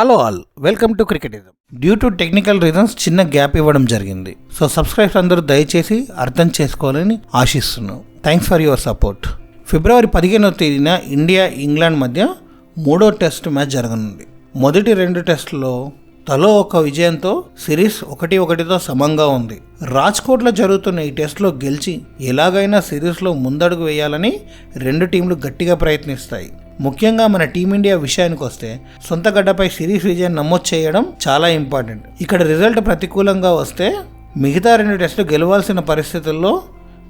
Hello all welcome to cricketism due to technical reasons చిన్న gap ఇవ్వడం జరిగింది. So subscribers అందరూ దయచేసి అర్థం చేసుకోవాలని ఆశిస్తున్నాను thanks for your support February పదిహేనవ తేదీన ఇండియా ఇంగ్లాండ్ మధ్య మూడో టెస్ట్ మ్యాచ్ జరగనుంది. మొదటి రెండు టెస్టులో తలో ఒక విజయంతో సిరీస్ ఒకటి ఒకటితో సమంగా ఉంది. రాజ్కోట్లో జరుగుతున్న ఈ టెస్ట్లో గెలిచి ఎలాగైనా సిరీస్లో ముందడుగు వేయాలని రెండు టీంలు గట్టిగా ప్రయత్నిస్తాయి. ముఖ్యంగా మన టీమిండియా విషయానికి వస్తే సొంత గడ్డపై సిరీస్ విజయం నమోదు చేయడం చాలా ఇంపార్టెంట్. ఇక్కడ రిజల్ట్ ప్రతికూలంగా వస్తే మిగతా రెండు టెస్టులు గెలవాల్సిన పరిస్థితుల్లో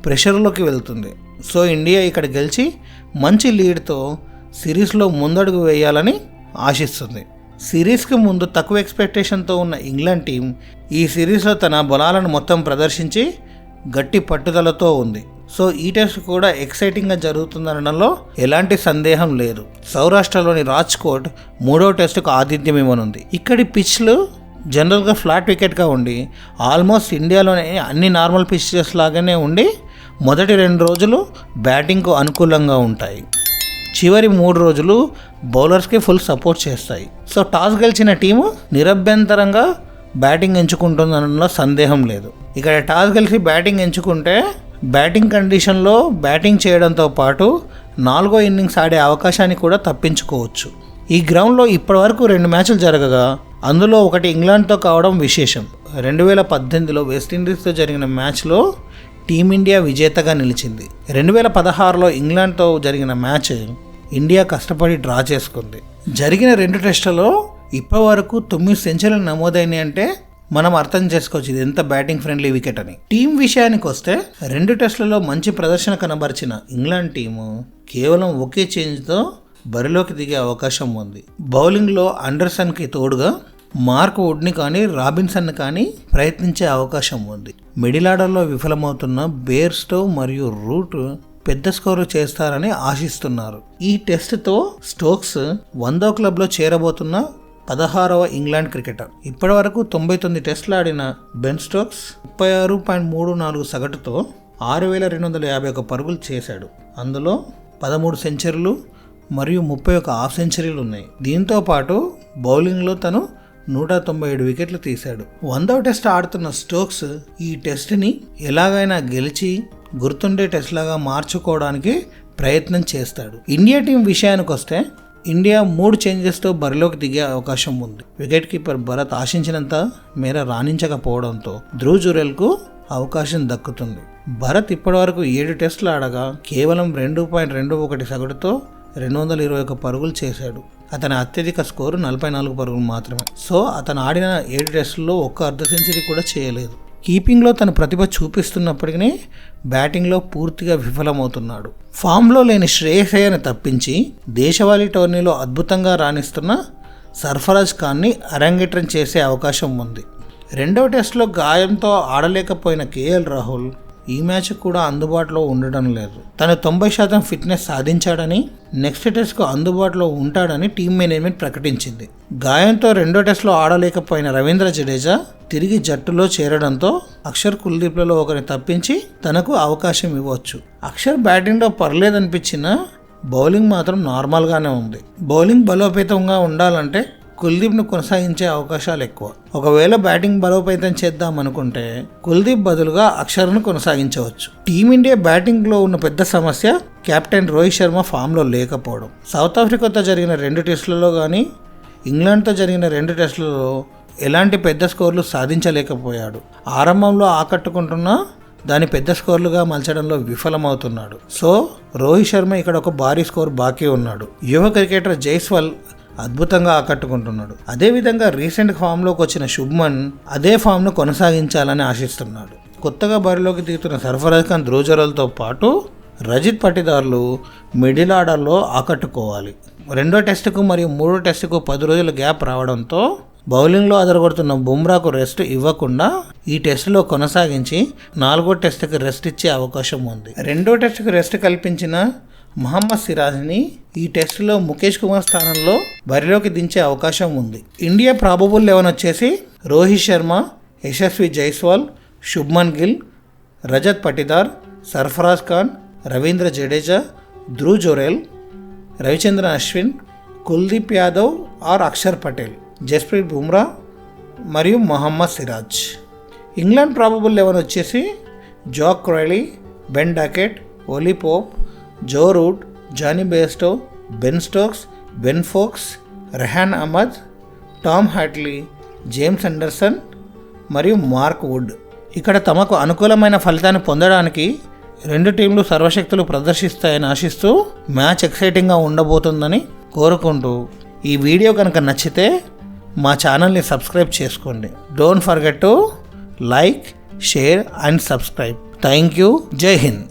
ప్రెషర్లోకి వెళ్తుంది. సో ఇండియా ఇక్కడ గెలిచి మంచి లీడ్తో సిరీస్లో ముందడుగు వేయాలని ఆశిస్తుంది. సిరీస్కి ముందు తక్కువ ఎక్స్పెక్టేషన్తో ఉన్న ఇంగ్లాండ్ టీం ఈ సిరీస్లో తన బలాలను మొత్తం ప్రదర్శించి గట్టి పట్టుదలతో ఉంది. సో ఈ టెస్ట్ కూడా ఎక్సైటింగ్గా జరుగుతుందనడంలో ఎలాంటి సందేహం లేదు. సౌరాష్ట్రలోని రాజ్కోట్ మూడో టెస్టుకు ఆతిథ్యం ఇవ్వనుంది ఇక్కడి పిచ్లు జనరల్గా ఫ్లాట్ వికెట్గా ఉండి ఆల్మోస్ట్ ఇండియాలోనే అన్ని నార్మల్ పిచ్చెస్ లాగానే ఉండి మొదటి రెండు రోజులు బ్యాటింగ్కు అనుకూలంగా ఉంటాయి. చివరి మూడు రోజులు బౌలర్స్కి ఫుల్ సపోర్ట్ చేస్తాయి. సో టాస్ గెలిచిన టీము నిరభ్యంతరంగా బ్యాటింగ్ ఎంచుకుంటుందనడంలో సందేహం లేదు. ఇక్కడ టాస్ గెలిచి బ్యాటింగ్ ఎంచుకుంటే బ్యాటింగ్ కండిషన్లో బ్యాటింగ్ చేయడంతో పాటు నాలుగో ఇన్నింగ్స్ ఆడే అవకాశాన్ని కూడా తప్పించుకోవచ్చు. ఈ గ్రౌండ్లో ఇప్పటివరకు రెండు మ్యాచ్లు జరగగా అందులో ఒకటి ఇంగ్లాండ్తో కావడం విశేషం. రెండు వేల పద్దెనిమిదిలో వెస్టిండీస్తో జరిగిన మ్యాచ్లో టీమిండియా విజేతగా నిలిచింది. రెండు వేల పదహారులో ఇంగ్లాండ్తో జరిగిన మ్యాచ్ ఇండియా కష్టపడి డ్రా చేసుకుంది. జరిగిన రెండు టెస్టులలో ఇప్పటి వరకు తొమ్మిది సెంచరీలు నమోదైనాయి అంటే మనం అర్థం చేసుకోవచ్చు ఇది ఎంత బ్యాటింగ్ ఫ్రెండ్లీ వికెట్ అని. టీం విషయానికి వస్తే రెండు టెస్టులలో మంచి ప్రదర్శన కనబరిచిన ఇంగ్లాండ్ టీము కేవలం ఒకే చేంజ్తో బరిలోకి దిగే అవకాశం ఉంది. బౌలింగ్లో అండర్సన్కి తోడుగా మార్క్ వుడ్ని కానీ రాబిన్సన్ కానీ ప్రయత్నించే అవకాశం ఉంది. మిడిల్ ఆర్డర్లో విఫలమవుతున్న బేర్స్టో మరియు రూట్ పెద్ద స్కోరు చేస్తారని ఆశిస్తున్నారు. ఈ టెస్ట్తో స్టోక్స్ వందో క్లబ్లో చేరబోతున్న పదహారవ ఇంగ్లాండ్ క్రికెటర్. ఇప్పటి వరకు తొంభై తొమ్మిది టెస్టులు ఆడిన బెన్ స్టోక్స్ ముప్పై ఆరు పాయింట్ మూడు నాలుగు సగటుతో ఆరు వేల రెండు వందల యాభై ఒక పరుగులు చేశాడు. అందులో పదమూడు సెంచరీలు మరియు ముప్పై ఒక హాఫ్ సెంచరీలు ఉన్నాయి. దీంతో పాటు బౌలింగ్లో తను నూట తొంభై ఏడు వికెట్లు తీశాడు. వందవ టెస్ట్ ఆడుతున్న స్టోక్స్ ఈ టెస్ట్ని ఎలాగైనా గెలిచి గుర్తుండే టెస్ట్ లాగా మార్చుకోవడానికి ప్రయత్నం చేస్తాడు. ఇండియా టీం విషయానికి వస్తే ఇండియా మూడు చేంజెస్తో బరిలోకి దిగే అవకాశం ఉంది. వికెట్ కీపర్ భరత్ ఆశించినంత మేర రాణించకపోవడంతో ధ్రువ్ జురెల్కు అవకాశం దక్కుతుంది. భరత్ ఇప్పటివరకు ఏడు టెస్టులు ఆడగా కేవలం రెండు పాయింట్ రెండు ఒకటి సగటుతో రెండు వందల ఇరవై ఒక పరుగులు చేశాడు. అతని అత్యధిక స్కోరు నలభై నాలుగు పరుగులు మాత్రమే. సో అతను ఆడిన ఏడు టెస్టుల్లో ఒక్క అర్ధ సెంచరీ కూడా చేయలేదు. కీపింగ్లో తన ప్రతిభ చూపిస్తున్నప్పటికీ బ్యాటింగ్లో పూర్తిగా విఫలమవుతున్నాడు. ఫామ్లో లేని శ్రేయస్ తప్పించి దేశవాళీ టోర్నీలో అద్భుతంగా రాణిస్తున్న సర్ఫరాజ్ ఖాన్ని అరంగేట్రం చేసే అవకాశం ఉంది. రెండవ టెస్ట్లో గాయంతో ఆడలేకపోయిన కేఎల్ రాహుల్ ఈ మ్యాచ్ కూడా అందుబాటులో ఉండడం లేదు. తను తొంభై శాతం ఫిట్నెస్ సాధించాడని నెక్స్ట్ టెస్ట్కు అందుబాటులో ఉంటాడని టీం మేనేజ్మెంట్ ప్రకటించింది. గాయంతో రెండో టెస్ట్లో ఆడలేకపోయిన రవీంద్ర జడేజా తిరిగి జట్టులో చేరడంతో అక్షర్ కుల్దీప్లలో ఒకరిని తప్పించి తనకు అవకాశం ఇవ్వచ్చు. అక్షర్ బ్యాటింగ్లో పర్లేదనిపించినా బౌలింగ్ మాత్రం నార్మల్గానే ఉంది. బౌలింగ్ బలోపేతంగా ఉండాలంటే కుల్దీప్ను కొనసాగించే అవకాశాలు ఎక్కువ. ఒకవేళ బ్యాటింగ్ బలోపేతం చేద్దాం అనుకుంటే కుల్దీప్ బదులుగా అక్షర్ను కొనసాగించవచ్చు. టీమిండియా బ్యాటింగ్లో ఉన్న పెద్ద సమస్య కెప్టెన్ రోహిత్ శర్మ ఫామ్లో లేకపోవడం. సౌత్ ఆఫ్రికాతో జరిగిన రెండు టెస్టులలో కానీ ఇంగ్లాండ్తో జరిగిన రెండు టెస్టులలో ఎలాంటి పెద్ద స్కోర్లు సాధించలేకపోయాడు. ఆరంభంలో ఆకట్టుకుంటున్న దాని పెద్ద స్కోర్లుగా మలచడంలో విఫలమవుతున్నాడు. సో రోహిత్ శర్మ ఇక్కడ ఒక భారీ స్కోర్ బాకీ ఉన్నాడు. యువ క్రికెటర్ జైస్వాల్ అద్భుతంగా ఆకట్టుకుంటున్నాడు. అదేవిధంగా రీసెంట్ ఫామ్లోకి వచ్చిన శుభ్మన్ అదే ఫామ్ను కొనసాగించాలని ఆశిస్తున్నాడు. కొత్తగా బరిలోకి దిగుతున్న సర్ఫరాజ్ ఖాన్ ధ్రువజరలతో పాటు రజిత్ పట్టిదారులు మిడిల్ ఆర్డర్లో ఆకట్టుకోవాలి. రెండో టెస్టుకు మరియు మూడో టెస్టుకు పది రోజుల గ్యాప్ రావడంతో బౌలింగ్లో అదరగొడుతున్న బుమ్రాకు రెస్ట్ ఇవ్వకుండా ఈ టెస్టులో కొనసాగించి నాలుగో టెస్టుకి రెస్ట్ ఇచ్చే అవకాశం ఉంది. రెండో టెస్టుకు రెస్ట్ కల్పించిన మహమ్మద్ సిరాజ్ని ఈ టెస్టులో ముఖేష్ కుమార్ స్థానంలో బరిలోకి దించే అవకాశం ఉంది. ఇండియా ప్రాబబుల్ లెవెన్ వచ్చేసి రోహిత్ శర్మ యశస్వి జైస్వాల్ శుభ్మన్ గిల్ రజత్ పటిదార్ సర్ఫరాజ్ ఖాన్ రవీంద్ర జడేజా ధ్రువ్ జోరెల్ రవిచంద్రన్ అశ్విన్ కుల్దీప్ యాదవ్ ఆర్ అక్షర్ పటేల్ జస్ప్రీత్ బుమ్రా మరియు Mohammed Siraj. England probable eleven వచ్చేసి Zak Crawley Ben Duckett Ollie Pope Joe Root Jonny Bairstow Ben Stokes Ben Foakes Rehan Ahmed Tom Hartley James Anderson మరియు మార్క్ వుడ్. ఇక్కడ తమకు అనుకూలమైన ఫలితాన్ని పొందడానికి రెండు టీంలు సర్వశక్తులు ప్రదర్శిస్తాయని ఆశిస్తూ మ్యాచ్ ఎక్సైటింగ్గా ఉండబోతుందని కోరుకుంటూ ఈ వీడియో కనుక నచ్చితే మా ఛానల్ని సబ్స్క్రైబ్ చేసుకోండి. Don't forget to like share and subscribe. Thank you జై హింద్.